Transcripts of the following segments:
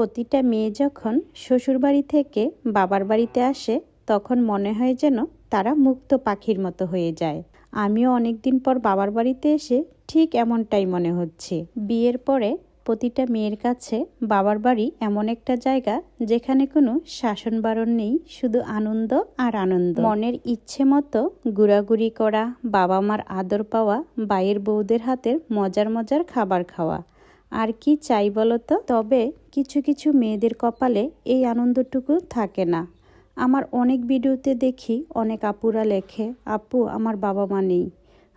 প্রতিটা মেয়ে যখন শ্বশুরবাড়ি থেকে বাবার বাড়িতে আসে, তখন মনে হয় যেন তারা মুক্ত পাখির মতো হয়ে যায়। আমিও অনেকদিন পর বাবার বাড়িতে এসে ঠিক এমনটাই মনে হচ্ছে। বিয়ের পরে প্রতিটা মেয়ের কাছে বাবার বাড়ি এমন একটা জায়গা যেখানে কোনো শাসন বারণ নেই, শুধু আনন্দ আর আনন্দ। মনের ইচ্ছে মতো ঘোরাঘুরি করা বাবা মার আদর পাওয়া বাইয়ের বউদের হাতের মজার মজার খাবার খাওয়া। আর কি চাই বলো তো? তবে কিছু কিছু মেয়েদের কপালে এই আনন্দটুকু থাকে না। আমার অনেক ভিডিওতে দেখি অনেক আপুরা লেখে, আপু, আমার বাবা মা নেই।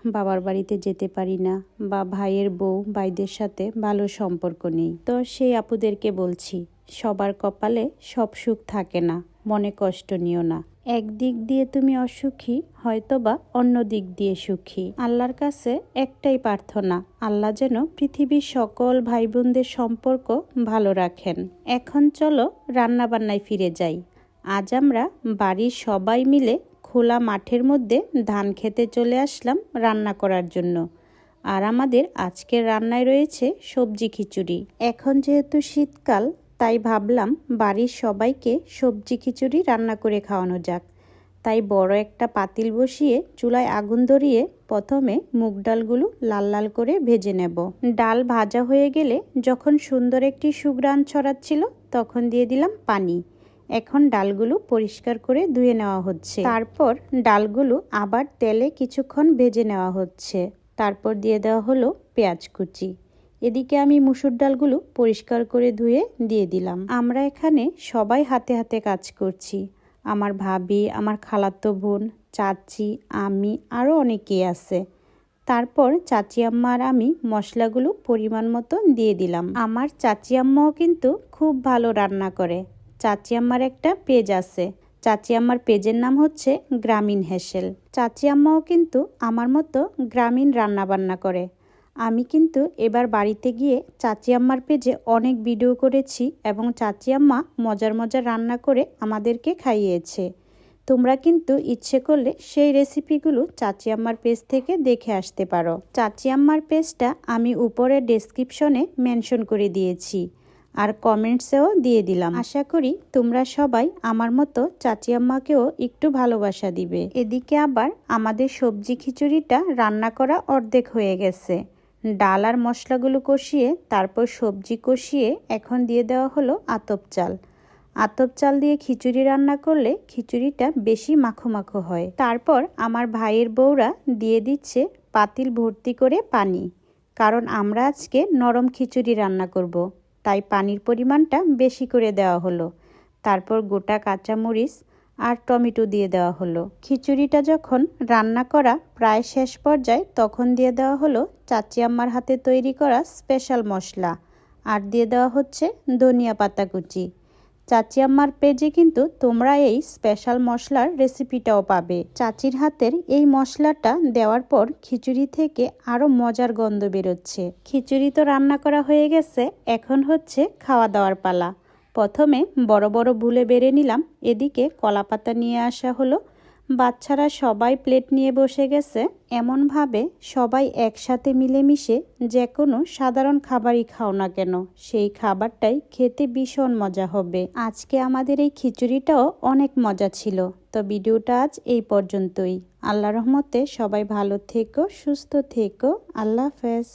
বাবার বাড়িতে যেতে পারি না বা ভাইয়ের বউ, ভাইদের সাথে ভালো সম্পর্ক নেই। তো সেই আপুদেরকে বলছি সবার কপালে সব সুখ থাকে না, মনে কষ্ট নিও না। একদিক দিয়ে তুমি অসুখী, হয়তোবা অন্য দিক দিয়ে সুখী। আল্লাহর কাছে একটাই প্রার্থনা, আল্লাহ যেন পৃথিবীর সকল ভাই বোনদের সম্পর্ক ভালো রাখেন। এখন চলো রান্নাবান্নায় ফিরে যাই। আজ আমরা বাড়ির সবাই মিলে খোলা মাঠের মধ্যে ধান খেতে চলে আসলাম রান্না করার জন্য। আর আমাদের আজকের রান্নায় রয়েছে সবজি খিচুড়ি। এখন যেহেতু শীতকাল তাই ভাবলাম বাড়ির সবাইকে সবজি খিচুড়ি রান্না করে খাওয়ানো যাক। তাই বড় একটা পাতিল বসিয়ে চুলায় আগুন ধরিয়ে প্রথমে মুগ ডালগুলো লাল লাল করে ভেজে নেব। ডাল ভাজা হয়ে গেলে যখন সুন্দর একটি সুগ্রান ছড়াচ্ছিল তখন দিয়ে দিলাম পানি। এখন ডালগুলো পরিষ্কার করে ধুয়ে নেওয়া হচ্ছে। তারপর ডালগুলো আবার তেলে কিছুক্ষণ ভেজে নেওয়া হচ্ছে। তারপর দিয়ে দেওয়া হলো পেঁয়াজ কুচি। এদিকে আমি মুসুর ডালগুলো পরিষ্কার করে ধুয়ে দিয়ে দিলাম। আমরা এখানে সবাই হাতে হাতে কাজ করছি। আমার ভাবি, আমার খালাতো বোন, চাচি, আমি আরও অনেকেই আছে। তারপর চাচি আম্মা আর আমি মশলাগুলো পরিমাণ মতো দিয়ে দিলাম। আমার চাচি আম্মাও কিন্তু খুব ভালো রান্না করে। চাচি আম্মার একটা পেজ আছে। চাচি আম্মার পেজের নাম হচ্ছে গ্রামীণ হেসেল। চাচি আম্মাও কিন্তু আমার মতো গ্রামীণ রান্না বান্না করে। আমি কিন্তু এবার বাড়িতে গিয়ে চাচি আম্মার পেজে অনেক ভিডিও করেছি এবং চাচি আম্মা মজার মজার রান্না করে আমাদেরকে খাইয়েছে। তোমরা কিন্তু ইচ্ছে করলে সেই রেসিপিগুলো চাচি আম্মার পেজ থেকে দেখে আসতে পারো। চাচি আম্মার পেজটা আমি উপরে ডেসক্রিপশনে মেনশন করে দিয়েছি আর কমেন্টসেও দিয়ে দিলাম। আশা করি তোমরা সবাই আমার মতো চাচি আম্মাকেও একটু ভালোবাসা দিবে। এদিকে আবার আমাদের সবজি খিচুড়িটা রান্না করা অর্ধেক হয়ে গেছে। ডাল আর মশলাগুলো কষিয়ে তারপর সবজি কষিয়ে এখন দিয়ে দেওয়া হলো আতপ চাল। আতপ চাল দিয়ে খিচুড়ি রান্না করলে খিচুড়িটা বেশি মাখো মাখো হয়। তারপর আমার ভাইয়ের বউরা দিয়ে দিচ্ছে পাতিল ভর্তি করে পানি। কারণ আমরা আজকে নরম খিচুড়ি রান্না করব। তাই পানির পরিমাণটা বেশি করে দেওয়া হলো। তারপর গোটা কাঁচামরিচ আর টমেটো দিয়ে দেওয়া হলো। খিচুড়িটা যখন রান্না করা প্রায় শেষ পর্যায়ে, তখন দিয়ে দেওয়া হলো চাচি আম্মার হাতে তৈরি করা স্পেশাল মশলা। আর দিয়ে দেওয়া হচ্ছে ধনিয়া পাতা কুচি। চাচি আম্মার পেজে কিন্তু তোমরা এই স্পেশাল মশলার রেসিপিটাও পাবে। চাচির হাতের এই মশলাটা দেওয়ার পর খিচুড়ি থেকে আরও মজার গন্ধ বেরোচ্ছে। খিচুড়ি তো রান্না করা হয়ে গেছে, এখন হচ্ছে খাওয়া দাওয়ার পালা। প্রথমে বড় বড় ভুলে বেড়ে নিলাম, এদিকে কলাপাতা নিয়ে আসা হলো। বাচ্চারা সবাই প্লেট নিয়ে বসে গেছে। এমনভাবে সবাই একসাথে মিলেমিশে যে কোনো সাধারণ খাবারই খাও না কেন, সেই খাবারটাই খেতে ভীষণ মজা হবে। আজকে আমাদের এই খিচুড়িটাও অনেক মজা ছিল। তো ভিডিওটা আজ এই পর্যন্তই। আল্লাহ রহমতে সবাই ভালো থেকো, সুস্থ থেকো। আল্লাহ হাফেজ।